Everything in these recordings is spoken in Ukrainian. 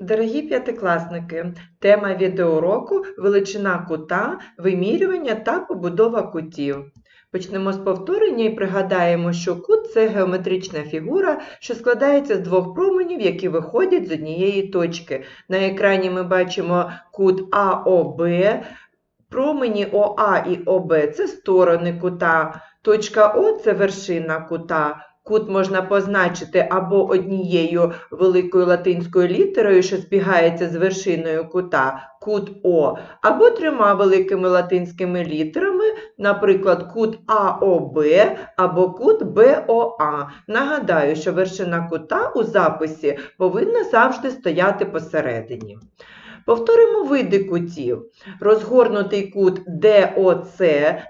Дорогі п'ятикласники, тема відеоуроку – величина кута, вимірювання та побудова кутів. Почнемо з повторення і пригадаємо, що кут – це геометрична фігура, що складається з двох променів, які виходять з однієї точки. На екрані ми бачимо кут АОБ, промені ОА і ОБ – це сторони кута, точка О – це вершина кута. Кут можна позначити або однією великою латинською літерою, що збігається з вершиною кута, кут О, або трьома великими латинськими літерами, наприклад, кут АОБ або кут БОА. Нагадаю, що вершина кута у записі повинна завжди стояти посередині. Повторимо види кутів. Розгорнутий кут ДОЦ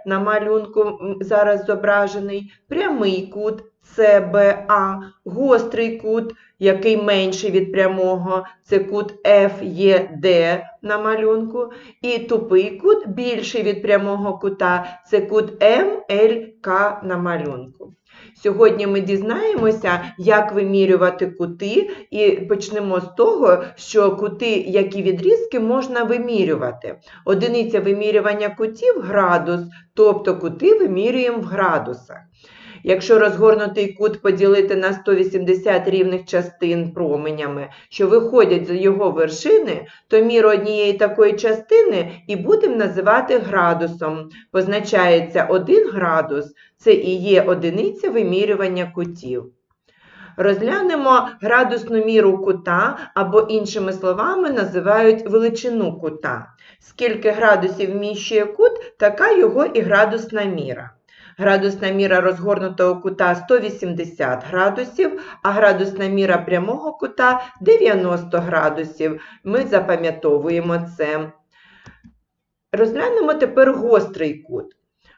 на малюнку зараз зображений, прямий кут СБА, гострий кут, який менший від прямого, це кут FED на малюнку, і тупий кут, більший від прямого кута, це кут МЛК на малюнку. Сьогодні ми дізнаємося, як вимірювати кути, і почнемо з того, що кути, які відрізки можна вимірювати. Одиниця вимірювання кутів градус, тобто кути вимірюємо в градусах. Якщо розгорнутий кут поділити на 180 рівних частин променями, що виходять з його вершини, то міру однієї такої частини і будемо називати градусом. Позначається 1 градус, це і є одиниця вимірювання кутів. Розглянемо градусну міру кута, або іншими словами називають величину кута. Скільки градусів вміщує кут, така його і градусна міра. Градусна міра розгорнутого кута 180 градусів, а градусна міра прямого кута 90 градусів. Ми запам'ятовуємо це. Розглянемо тепер гострий кут.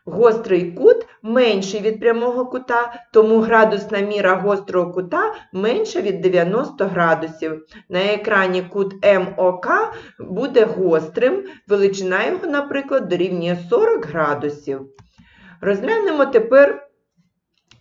Гострий кут менший від прямого кута, тому градусна міра гострого кута менша від 90 градусів. На екрані кут МОК буде гострим, величина його, наприклад, дорівнює 40 градусів. Розглянемо тепер,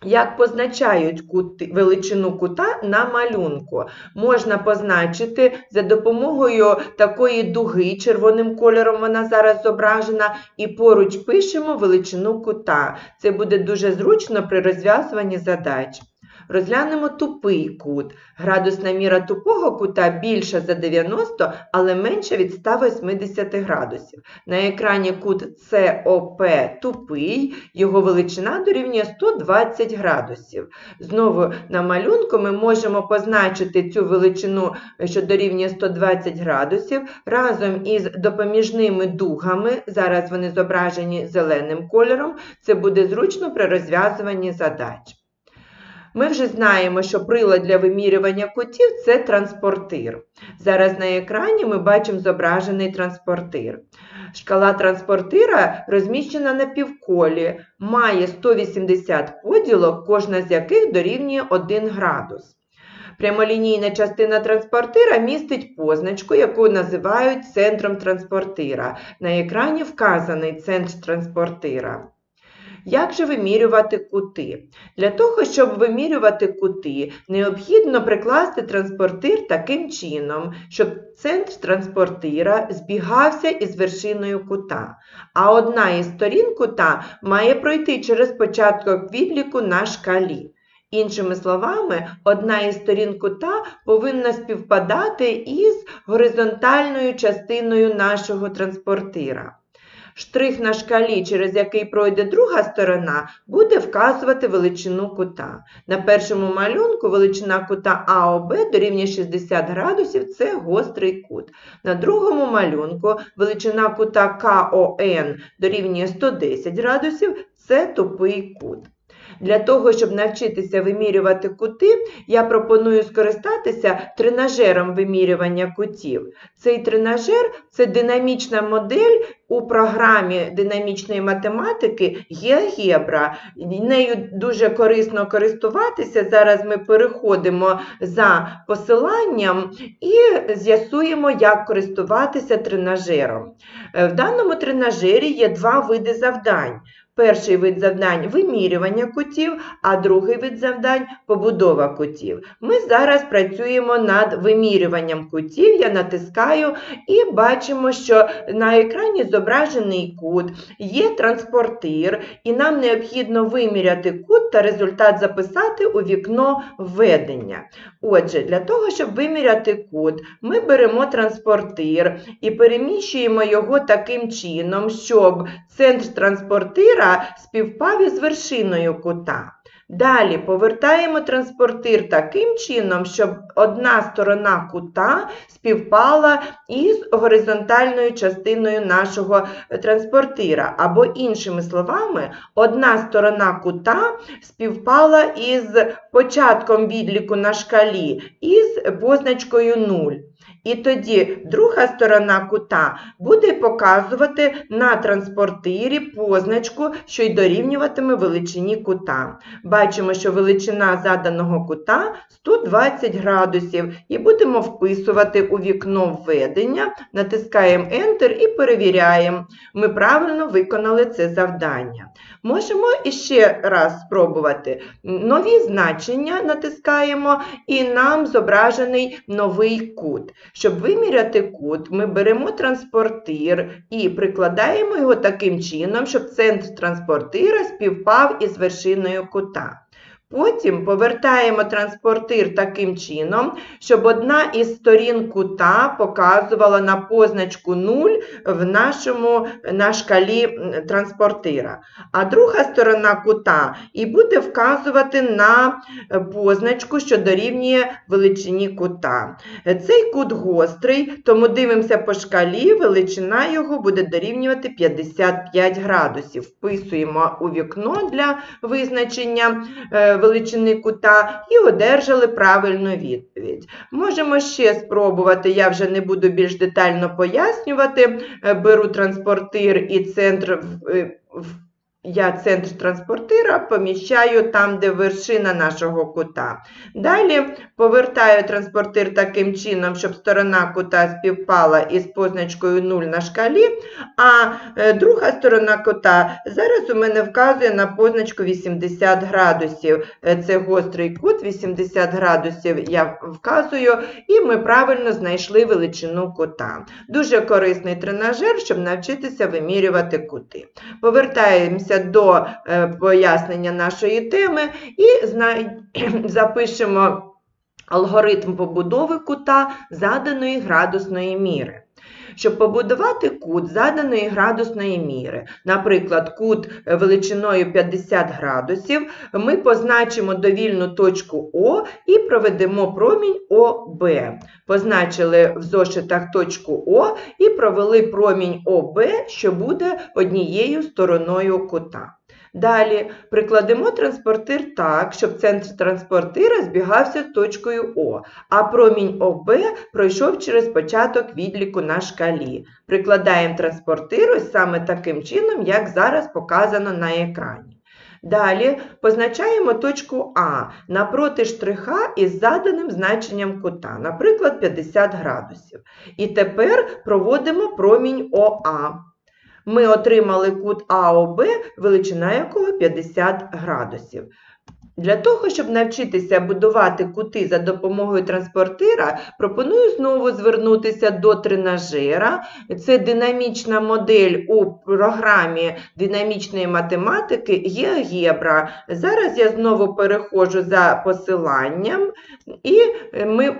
як позначають кут, величину кута на малюнку. Можна позначити за допомогою такої дуги, червоним кольором вона зараз зображена, і поруч пишемо величину кута. Це буде дуже зручно при розв'язуванні задач. Розглянемо тупий кут. Градусна міра тупого кута більша за 90, але менша від 180 градусів. На екрані кут СОП тупий, його величина дорівнює 120 градусів. Знову на малюнку ми можемо позначити цю величину, що дорівнює 120 градусів, разом із допоміжними дугами, зараз вони зображені зеленим кольором, це буде зручно при розв'язуванні задач. Ми вже знаємо, що прилад для вимірювання кутів – це транспортир. Зараз на екрані ми бачимо зображений транспортир. Шкала транспортира розміщена на півколі, має 180 поділок, кожна з яких дорівнює 1 градус. Прямолінійна частина транспортира містить позначку, яку називають центром транспортира. На екрані вказаний центр транспортира. Як же вимірювати кути? Для того, щоб вимірювати кути, необхідно прикласти транспортир таким чином, щоб центр транспортира збігався із вершиною кута, а одна із сторін кута має пройти через початок відліку на шкалі. Іншими словами, одна із сторін кута повинна співпадати із горизонтальною частиною нашого транспортира. Штрих на шкалі, через який пройде друга сторона, буде вказувати величину кута. На першому малюнку величина кута АОБ дорівнює 60 градусів – це гострий кут. На другому малюнку величина кута КОН дорівнює 110 градусів – це тупий кут. Для того, щоб навчитися вимірювати кути, я пропоную скористатися тренажером вимірювання кутів. Цей тренажер – це динамічна модель у програмі динамічної математики GeoGebra. Нею дуже корисно користуватися. Зараз ми переходимо за посиланням і з'ясуємо, як користуватися тренажером. Е, В даному тренажері є два види завдань. Перший вид завдань вимірювання кутів, а другий вид завдань побудова кутів. Ми зараз працюємо над вимірюванням кутів. Я натискаю і бачимо, що на екрані зображений кут, є транспортир, і нам необхідно виміряти кут та результат записати у вікно введення. Отже, для того, щоб виміряти кут, ми беремо транспортир і переміщуємо його таким чином, щоб центр транспортира співпав із вершиною кута. Далі повертаємо транспортир таким чином, щоб одна сторона кута співпала із горизонтальною частиною нашого транспортира. Або, іншими словами, одна сторона кута співпала із початком відліку на шкалі із позначкою 0. І тоді друга сторона кута буде показувати на транспортирі позначку, що й дорівнюватиме величині кута. Бачимо, що величина заданого кута 120 градусів. І будемо вписувати у вікно введення, натискаємо Enter і перевіряємо. Ми правильно виконали це завдання. Можемо іще раз спробувати. Нові значення натискаємо, і нам зображений новий кут. Щоб виміряти кут, ми беремо транспортир і прикладаємо його таким чином, щоб центр транспортира співпав із вершиною кута. Потім повертаємо транспортир таким чином, щоб одна із сторін кута показувала на позначку 0 в нашому, на шкалі транспортира. А друга сторона кута і буде вказувати на е, позначку, що дорівнює величині кута. Цей кут гострий, тому дивимося по шкалі, величина його буде дорівнювати 55 градусів. Вписуємо у вікно для визначення е, величини кута і одержали правильну відповідь. Можемо ще спробувати, я вже не буду більш детально пояснювати. Е, Беру транспортир і центр е, в я центр транспортира поміщаю там, де вершина нашого кута. Далі повертаю транспортир таким чином, щоб сторона кута співпала із позначкою 0 на шкалі, а е, друга сторона кута зараз у мене вказує на позначку 80 градусів. Е, Це гострий кут, 80 градусів я вказую, і ми правильно знайшли величину кута. Дуже корисний тренажер, щоб навчитися вимірювати кути. Повертаємося до е, пояснення нашої теми і запишемо алгоритм побудови кута заданої градусної міри. Щоб побудувати кут заданої градусної міри, наприклад, кут е, величиною 50 градусів, ми позначимо довільну точку О і проведемо промінь ОБ. Позначили в зошитах точку О і провели промінь ОБ, що буде однією стороною кута. Далі прикладемо транспортир так, щоб центр транспортира збігався з точкою О, а промінь ОБ пройшов через початок відліку на шкалі. Прикладаємо транспортир ось саме таким чином, як зараз показано на екрані. Далі позначаємо точку А напроти штриха із заданим значенням кута, наприклад, 50 градусів. І тепер проводимо промінь ОА. Ми отримали кут АОБ, величина якого 50 градусів. Для того, щоб навчитися будувати кути за допомогою транспортира, пропоную знову звернутися до тренажера. Це динамічна модель у програмі динамічної математики GeoGebra. Зараз я знову переходжу за посиланням, і ми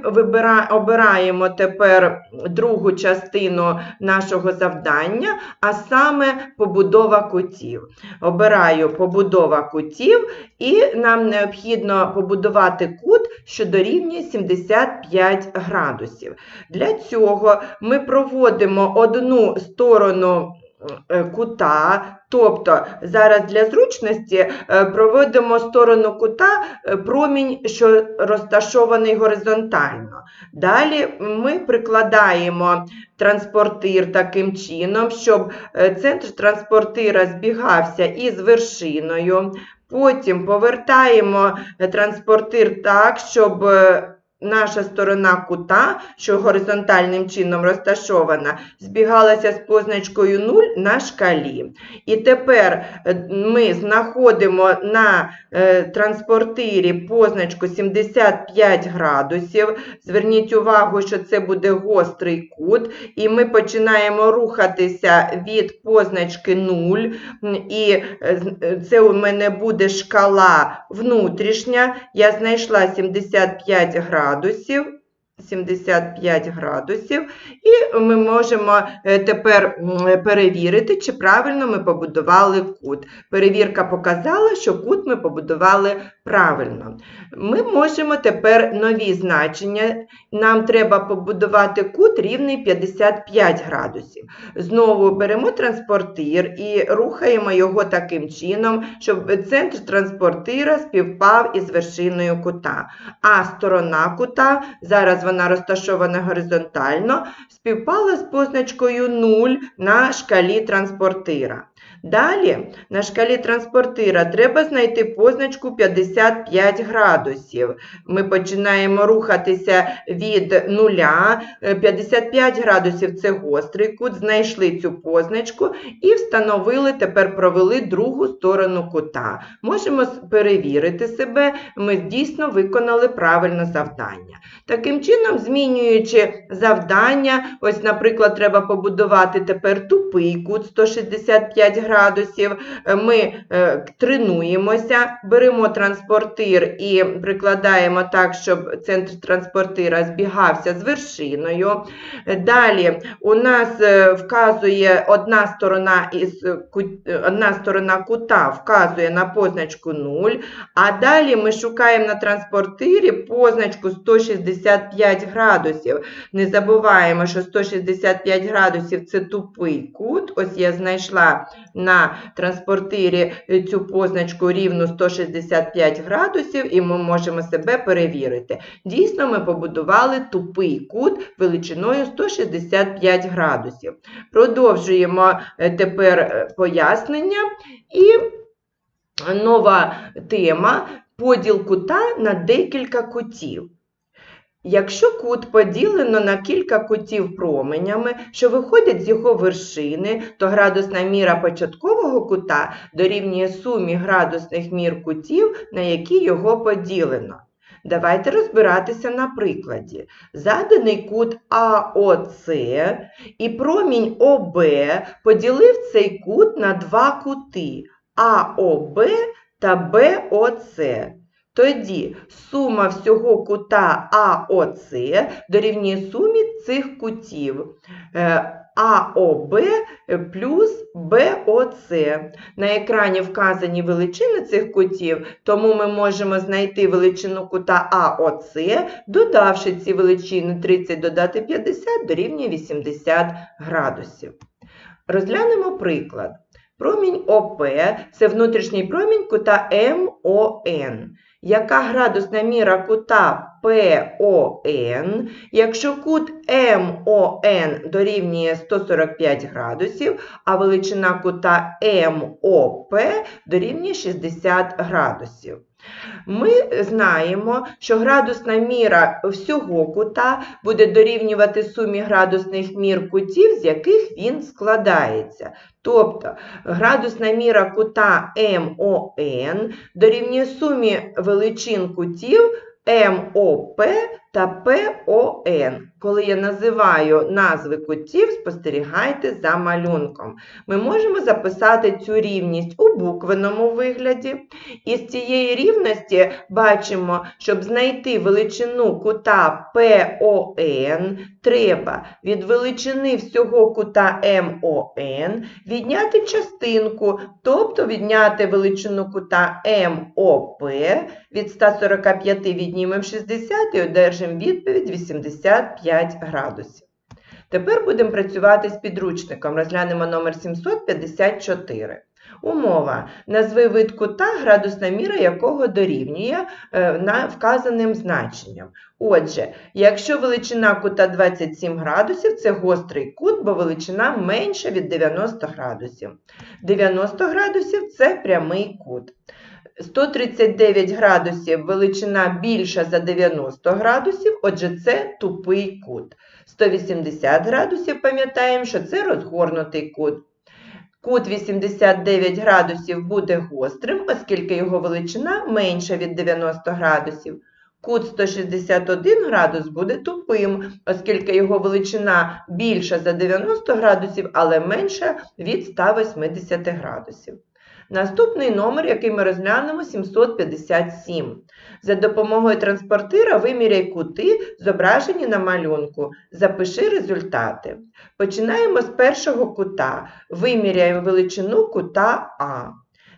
обираємо тепер другу частину нашого завдання, а саме побудова кутів. Обираю побудова кутів, і нам необхідно побудувати кут, що дорівнює 75 градусів. Для цього ми проводимо одну сторону е, кута Тобто зараз для зручності е, проводимо сторону кута е, промінь, що розташований горизонтально. Далі ми прикладаємо транспортир таким чином, щоб центр транспортира збігався із вершиною. Потім повертаємо е, транспортир так, щоб е, наша сторона кута, що горизонтальним чином розташована, збігалася з позначкою 0 на шкалі. І тепер е, ми знаходимо на е, транспортирі позначку 75 градусів. Зверніть увагу, що це буде гострий кут, і ми починаємо рухатися від позначки 0, і е, це у мене буде шкала внутрішня. Я знайшла 75 градусів градусів 75 градусів, і ми можемо е, тепер перевірити, чи правильно ми побудували кут. Перевірка показала, що кут ми побудували правильно. Ми можемо тепер нові значення. Нам треба побудувати кут рівний 55 градусів. Знову беремо транспортир і рухаємо його таким чином, щоб центр транспортира співпав із вершиною кута. А сторона кута, зараз вона розташована горизонтально, співпала з позначкою 0 на шкалі транспортира. Далі на шкалі транспортира треба знайти позначку 55 градусів. Ми починаємо рухатися від нуля. Е, 55 градусів це гострий кут, знайшли цю позначку і встановили, тепер провели другу сторону кута. Можемо перевірити себе, ми дійсно виконали правильне завдання. Таким чином, змінюючи завдання, ось, наприклад, треба побудувати тепер тупий кут 165 градусів. Е, Ми е, тренуємося, беремо транспортир і прикладаємо так, щоб центр транспортира збігався з вершиною. Е, Далі у нас вказує одна сторона із одна сторона кута вказує на позначку 0, а далі ми шукаємо на транспортирі позначку 165 градусів. Не забуваємо, що 165 градусів це тупий кут. Ось я знайшла на транспортирі е, цю позначку рівну 165 градусів, і ми можемо себе перевірити. Дійсно, ми побудували тупий кут величиною 165 градусів. Продовжуємо е, тепер е, пояснення і нова тема поділ кута на декілька кутів. Якщо кут поділено на кілька кутів променями, що виходять з його вершини, то градусна міра початкового кута дорівнює сумі градусних мір кутів, на які його поділено. Давайте розбиратися на прикладі. Заданий кут АОЦ і промінь ОБ поділив цей кут на два кути АОБ та БОЦ. Тоді сума всього кута АОЦ дорівнює сумі цих кутів е, АОБ плюс БОЦ. На екрані вказані величини цих кутів, тому ми можемо знайти величину кута АОЦ, додавши ці величини 30 додати 50 дорівнює 80 градусів. Розглянемо приклад. Промінь ОП – це внутрішній промінь кута МОН. Яка градусна міра кута ПОН, якщо кут МОН дорівнює 145 градусів, а величина кута МОП дорівнює 60 градусів? Ми знаємо, що градусна міра всього кута буде дорівнювати сумі градусних мір кутів, з яких він складається. Тобто градусна міра кута МОН дорівнює сумі величин кутів МОП та ПОН. Коли я називаю назви кутів, спостерігайте за малюнком. Ми можемо записати цю рівність у буквеному вигляді. І з цієї рівності бачимо, щоб знайти величину кута ПОН, треба від величини всього кута МОН відняти частинку, тобто відняти величину кута МОП, від 145 віднімемо 60 і одержимо відповідь 85 градусів. Тепер будемо працювати з підручником. Розглянемо номер 754. Умова. Назви вид кута, градусна міра якого дорівнює е, на вказаним значенням. Отже, якщо величина кута 27 градусів, це гострий кут, бо величина менша від 90 градусів. 90 градусів це прямий кут. 139 градусів величина більша за 90 градусів, отже, це тупий кут. 180 градусів, пам'ятаємо, що це розгорнутий кут. Кут 89 градусів буде гострим, оскільки його величина менша від 90 градусів. Кут 161 градус буде тупим, оскільки його величина більша за 90 градусів, але менша від 180 градусів. Наступний номер, який ми розглянемо, 757. За допомогою транспортира виміряй кути, зображені на малюнку. Запиши результати. Починаємо з першого кута. Виміряємо величину кута А.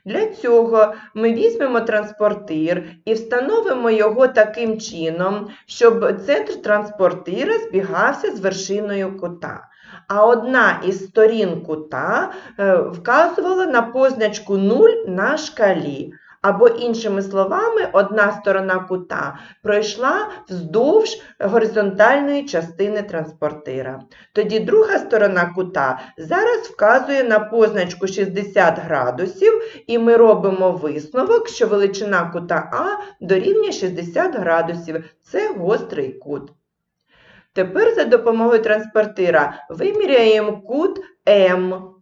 Для цього ми візьмемо транспортир і встановимо його таким чином, щоб центр транспортира збігався з вершиною кута. А одна із сторін кута е, вказувала на позначку 0 на шкалі. Або, іншими словами, одна сторона кута пройшла вздовж горизонтальної частини транспортира. Тоді друга сторона кута зараз вказує на позначку 60 градусів, і ми робимо висновок, що величина кута А дорівнює 60 градусів. Це гострий кут. Тепер за допомогою транспортира виміряємо кут М.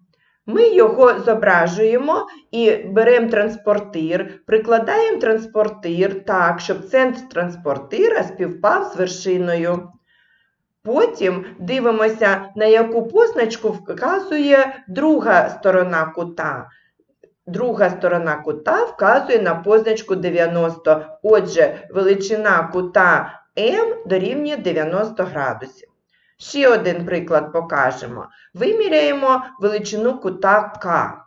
Ми його зображуємо і беремо транспортир, прикладаємо транспортир так, щоб центр транспортира співпав з вершиною. Потім дивимося, на яку позначку вказує друга сторона кута. Друга сторона кута вказує на позначку 90. Отже, величина кута М дорівнює 90 градусів. Ще один приклад покажемо. Виміряємо величину кута К.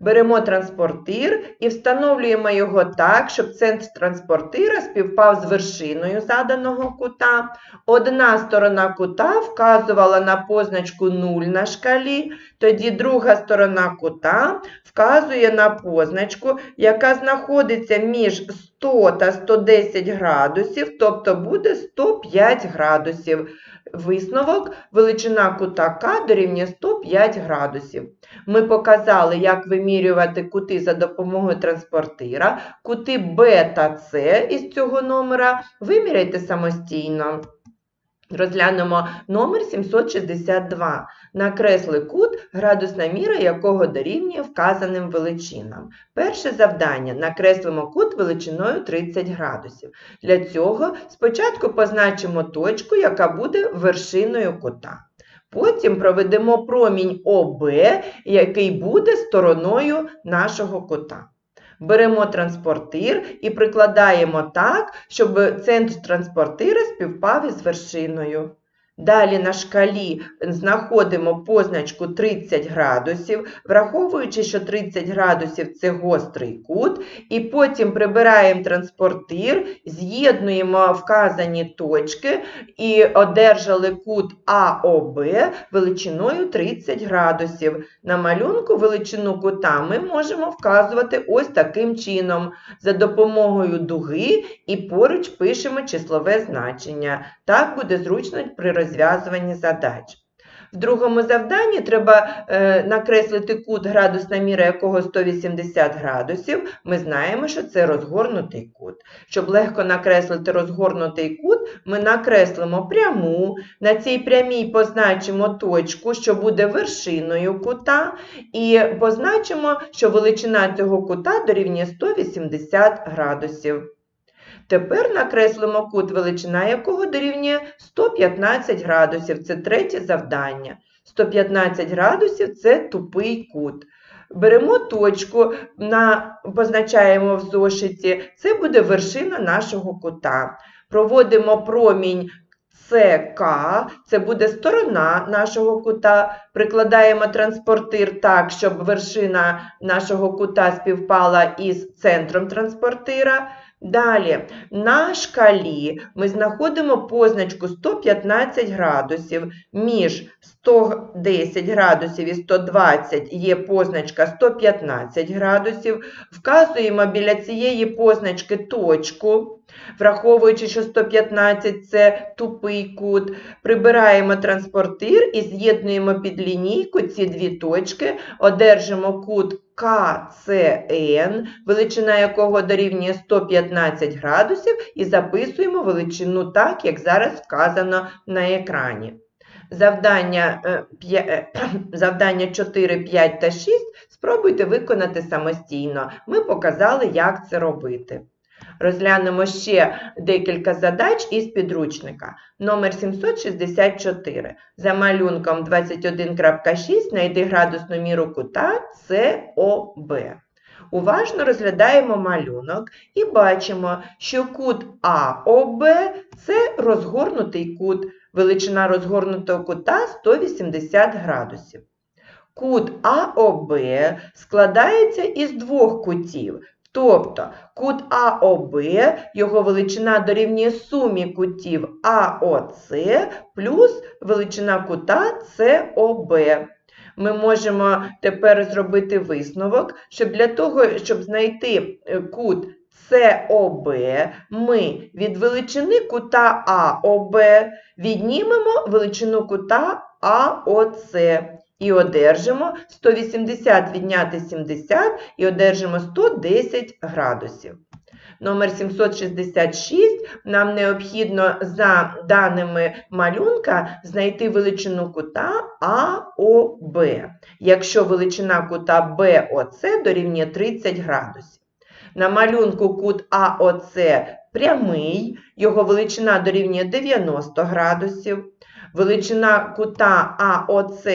Беремо транспортир і встановлюємо його так, щоб центр транспортира співпав з вершиною заданого кута. Одна сторона кута вказувала на позначку 0 на шкалі, тоді друга сторона кута вказує на позначку, яка знаходиться між 100 та 110 градусів, тобто буде 105 градусів. Висновок величина кута К дорівнює 105 градусів. Ми показали, як вимірювати кути за допомогою транспортира. Кути Б та С із цього номера виміряйте самостійно. Розглянемо номер 762. Накресли кут, градусна міра якого дорівнює вказаним величинам. Перше завдання накреслимо кут величиною 30 градусів. Для цього спочатку позначимо точку, яка буде вершиною кута. Потім проведемо промінь ОБ, який буде стороною нашого кута. Беремо транспортир і прикладаємо так, щоб центр транспортира співпав із вершиною. Далі на шкалі знаходимо позначку 30 градусів, враховуючи, що 30 градусів це гострий кут, і потім прибираємо транспортир, з'єднуємо вказані точки і одержали кут АОБ величиною 30 градусів. На малюнку величину кута ми можемо вказувати ось таким чином. За допомогою дуги і поруч пишемо числове значення. Так буде зручно при розв'язуванні задач. В другому завданні треба е, накреслити кут, градусна міра якого 180 градусів. Ми знаємо, що це розгорнутий кут. Щоб легко накреслити розгорнутий кут, ми накреслимо пряму. На цій прямій позначимо точку, що буде вершиною кута, і позначимо, що величина цього кута дорівнює 180 градусів. Тепер накреслимо кут, величина якого дорівнює 115 градусів. Це третє завдання. 115 градусів це тупий кут. Беремо точку, на, позначаємо в зошиті, це буде вершина нашого кута. Проводимо промінь СК, це буде сторона нашого кута. Прикладаємо транспортир так, щоб вершина нашого кута співпала із центром транспортира. Далі, на шкалі ми знаходимо позначку 115 градусів. Між 110 градусів і 120 є позначка 115 градусів. Вказуємо біля цієї позначки точку. Враховуючи, що 115 це тупий кут, прибираємо транспортир і з'єднуємо під лінійку ці дві точки, одержимо кут КЦН, величина якого дорівнює 115 градусів, і записуємо величину так, як зараз вказано на екрані. Завдання, е, е, завдання 4, 5 та 6 спробуйте виконати самостійно. Ми показали, як це робити. Розглянемо ще декілька задач із підручника. Номер 764. За малюнком 21.6 знайди градусну міру кута СОБ. Уважно розглядаємо малюнок і бачимо, що кут АОБ – це розгорнутий кут. Величина розгорнутого кута 180 градусів. Кут АОБ складається із двох кутів. Тобто кут АОБ, його величина дорівнює сумі кутів АОЦ плюс величина кута СОБ. Ми можемо тепер зробити висновок, що для того, щоб знайти е, кут СОБ, ми від величини кута АОБ віднімемо величину кута АОЦ і одержимо 180 відняти 70 і одержимо 110 градусів. Номер 766 нам необхідно за даними малюнка знайти величину кута АОБ, якщо величина кута БОЦ дорівнює 30 градусів. На малюнку кут АОЦ прямий, його величина дорівнює 90 градусів. Величина кута АОЦ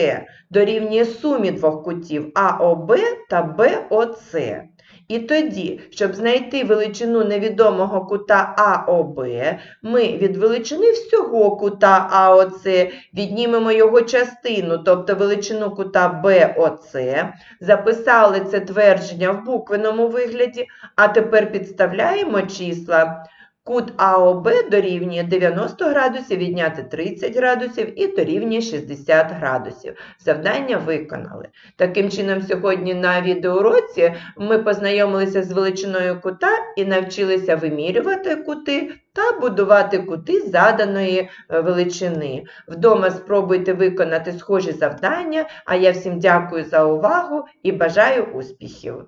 дорівнює сумі двох кутів АОБ та БОЦ. І тоді, щоб знайти величину невідомого кута АОБ, ми від величини всього кута АОЦ віднімемо його частину, тобто величину кута БОЦ, записали це твердження в буквеному вигляді, а тепер підставляємо числа. Кут АОБ дорівнює 90 градусів, відняти 30 градусів і дорівнює 60 градусів. Завдання виконали. Таким чином, сьогодні на відеоуроці ми познайомилися з величиною кута і навчилися вимірювати кути та будувати кути заданої е, величини. Вдома спробуйте виконати схожі завдання, а я всім дякую за увагу і бажаю успіхів!